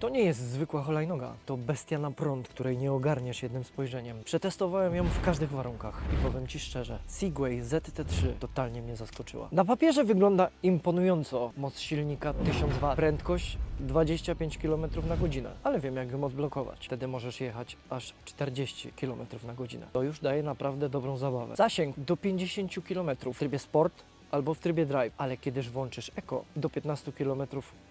To nie jest zwykła hulajnoga, to bestia na prąd, której nie ogarniesz jednym spojrzeniem. Przetestowałem ją w każdych warunkach i powiem Ci szczerze, Segway ZT3 totalnie mnie zaskoczyła. Na papierze wygląda imponująco, moc silnika 1000 W, prędkość 25 km na godzinę, ale wiem jak ją odblokować. Wtedy możesz jechać aż 40 km na godzinę. To już daje naprawdę dobrą zabawę. Zasięg do 50 km w trybie sport albo w trybie drive, ale kiedyż włączysz eko do 15 km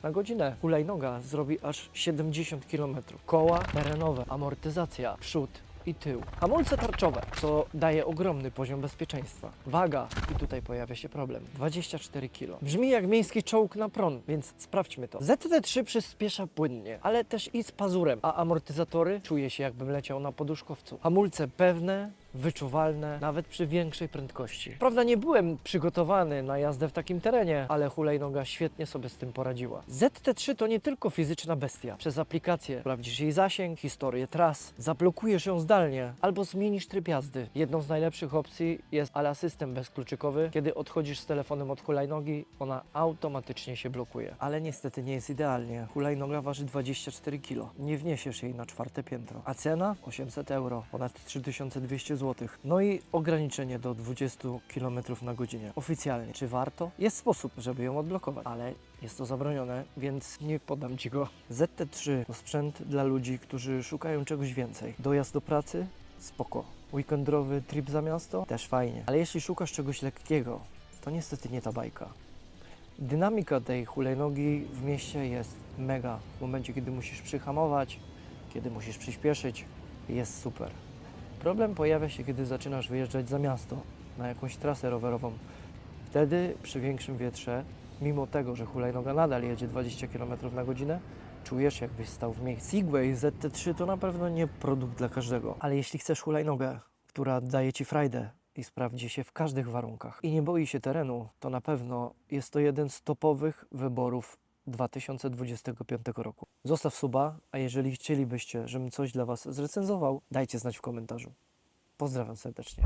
na godzinę, hulajnoga zrobi aż 70 km. Koła terenowe, amortyzacja, przód i tył. Hamulce tarczowe, co daje ogromny poziom bezpieczeństwa. Waga, i tutaj pojawia się problem, 24 kg. Brzmi jak miejski czołg na prąd, więc sprawdźmy to. ZT3 przyspiesza płynnie, ale też i z pazurem, a amortyzatory czuje się jakbym leciał na poduszkowcu. Hamulce pewne, wyczuwalne, nawet przy większej prędkości. Prawda, nie byłem przygotowany na jazdę w takim terenie, ale hulajnoga świetnie sobie z tym poradziła. ZT3 to nie tylko fizyczna bestia. Przez aplikację sprawdzisz jej zasięg, historię tras, zablokujesz ją zdalnie albo zmienisz tryb jazdy. Jedną z najlepszych opcji jest ala system bezkluczykowy. Kiedy odchodzisz z telefonem od hulajnogi, ona automatycznie się blokuje. Ale niestety nie jest idealnie. Hulajnoga waży 24 kg. Nie wniesiesz jej na czwarte piętro. A cena? 800 euro, ponad 3200 zł. No i ograniczenie do 20 km na godzinę. Oficjalnie. Czy warto? Jest sposób, żeby ją odblokować, ale jest to zabronione, więc nie podam Ci go. ZT3 to sprzęt dla ludzi, którzy szukają czegoś więcej. Dojazd do pracy? Spoko. Weekendowy trip za miasto? Też fajnie. Ale jeśli szukasz czegoś lekkiego, to niestety nie ta bajka. Dynamika tej hulajnogi w mieście jest mega. W momencie, kiedy musisz przyhamować, kiedy musisz przyspieszyć, jest super. Problem pojawia się, kiedy zaczynasz wyjeżdżać za miasto, na jakąś trasę rowerową. Wtedy przy większym wietrze, mimo tego, że hulajnoga nadal jedzie 20 km na godzinę, czujesz jakbyś stał w miejscu. Segway ZT3 to na pewno nie produkt dla każdego, ale jeśli chcesz hulajnogę, która daje Ci frajdę i sprawdzi się w każdych warunkach i nie boi się terenu, to na pewno jest to jeden z topowych wyborów 2025 roku. Zostaw suba, a jeżeli chcielibyście, żebym coś dla Was zrecenzował, dajcie znać w komentarzu. Pozdrawiam serdecznie.